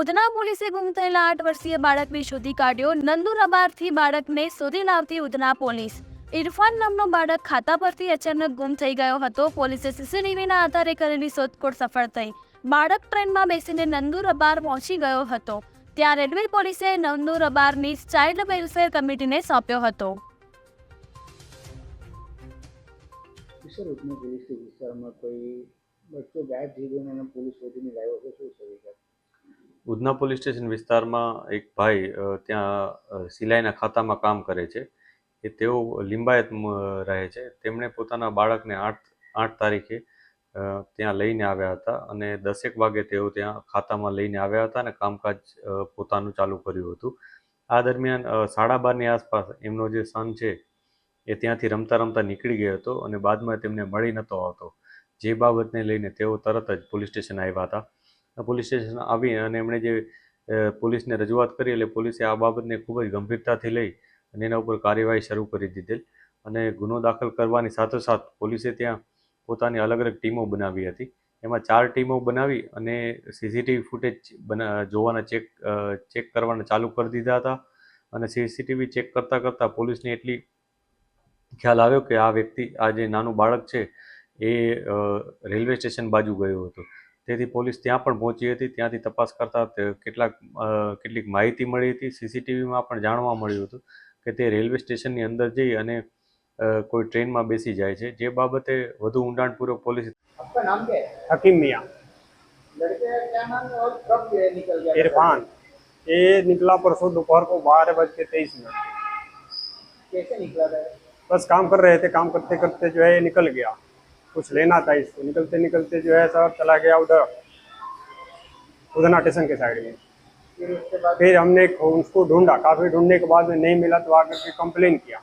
ઉધના પોલીસે ગુમ થયેલા આઠ વર્ષીય બાળકને શોધી કાઢ્યો. નંદુરબારથી બાળકને શોધી લાવતી ઉધના પોલીસ. ઇરફાન નામનો બાળક ખાતા પરથી અચાનક ગુમ થઈ ગયો હતો. પોલીસે સીસીટીવીના આધારે કરેલી શોધખોળ સફળ થઈ. બાળક ટ્રેનમાં બેસીને નંદુરબાર પહોંચી ગયો હતો. ત્યાં રેલવે પોલીસે નંદુરબારની ચાઇલ્ડ વેલફેર કમિટીને સોંપ્યો હતો. પોલીસ શોધીને લાવ્યો છે, શું છે ઉધના પોલીસ સ્ટેશન વિસ્તારમાં એક ભાઈ ત્યાં સિલાઈના ખાતામાં કામ કરે છે. એ તેઓ લિંબાયત રહે છે. તેમણે પોતાના બાળકને આઠ આઠ તારીખે ત્યાં લઈને આવ્યા હતા અને દસેક વાગે તેઓ ત્યાં ખાતામાં લઈને આવ્યા હતા અને કામકાજ પોતાનું ચાલુ કર્યું હતું. આ દરમિયાન સાડા બારની આસપાસ એમનો જે સન છે એ ત્યાંથી રમતા રમતા નીકળી ગયો હતો અને બાદમાં તેમને મળી નહોતો આવતો. જે બાબતને લઈને તેઓ તરત જ પોલીસ સ્ટેશન આવ્યા હતા. પોલીસ સ્ટેશન આવી અને એમણે જે પોલીસને રજૂઆત કરી એટલે પોલીસે આ બાબતને ખૂબ જ ગંભીરતાથી લઈ અને એના ઉપર કાર્યવાહી શરૂ કરી દીધેલ. અને ગુનો દાખલ કરવાની સાથોસાથ પોલીસે ત્યાં પોતાની અલગ અલગ ટીમો બનાવી હતી. એમાં ચાર ટીમો બનાવી અને સીસીટીવી ફૂટેજ બના, જોવાના ચેક ચેક કરવાના ચાલુ કરી દીધા હતા. અને સીસીટીવી ચેક કરતાં કરતાં પોલીસને એટલી ખ્યાલ આવ્યો કે આ વ્યક્તિ, આ જે નાનું બાળક છે, એ રેલવે સ્ટેશન બાજુ ગયો હતું. તેથી પોલીસ ત્યાં પણ પહોંચી હતી ત્યાંથી તપાસ કરતા તે કેટલાક અ, કેટલીક માહિતી મળી હતી સીસીટીવીમાં પણ જાણવા મળ્યું હતું કે તે રેલવે સ્ટેશનની અંદર જઈ અને અ, કોઈ ટ્રેનમાં બેસી જાય છે જે બાબતે વધુ ઊંડાણપૂર્વક પોલીસ આપકા નામ क्या है हकीम मियाँ लड़के का क्या नाम है और कब ये निकल गया इरफान ये निकला परसों दोपहर को बारह बज के तेईस मिनट कैसे निकला था बस काम कर रहे थे काम करते करते जो है ये निकल गया कुछ लेना था इसको। निकलते निकलते जो है सर चला गया उधर उधना स्टेशन के साइड में। फिर हमने उसको ढूंढा। काफ़ी ढूँढने के बाद में नहीं मिला तो आकर के कंप्लेन किया।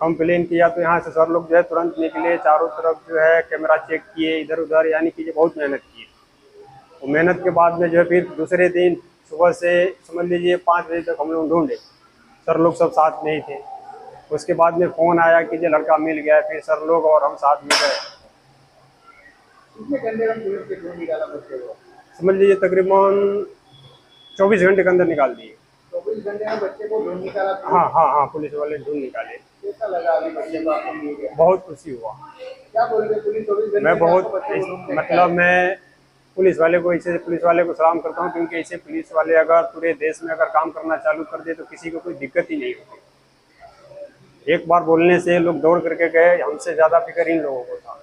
कंप्लेन किया तो यहाँ से सर लोग जो है तुरंत निकले, चारों तरफ़ जो है कैमरा चेक किए इधर उधर यानी कि बहुत मेहनत की। और मेहनत के बाद में जो है फिर दूसरे दिन सुबह से, समझ लीजिए पाँच बजे तक हम लोग ढूंढे। सर लोग सब साथ में ही थे। उसके बाद में फ़ोन आया कि जो लड़का मिल गया फिर सर लोग और हम साथ में गए। कितने घंटे में पुलिस के ढूंढ निकाला बच्चे को? समझ लीजिए तकरीबन चौबीस घंटे के अंदर निकाल दिए। चौबीस घंटे में बच्चे को ढूंढ निकाला हाँ हाँ हाँ पुलिस वाले ढूंढ निकाले। कैसा लगा अभी बच्चे को आपको मिल गया बहुत खुशी हुआ। क्या बोल रहे पुलिस चौबीस घंटे मैं बहुत मतलब मैं पुलिस वाले को ऐसे पुलिस वाले को सलाम करता हूँ क्योंकि ऐसे पुलिस वाले अगर पूरे देश में अगर काम करना चालू कर दे तो किसी को कोई दिक्कत ही नहीं होती। एक बार बोलने से लोग दौड़ करके गए हमसे ज़्यादा फ़िक्र इन लोगों को था।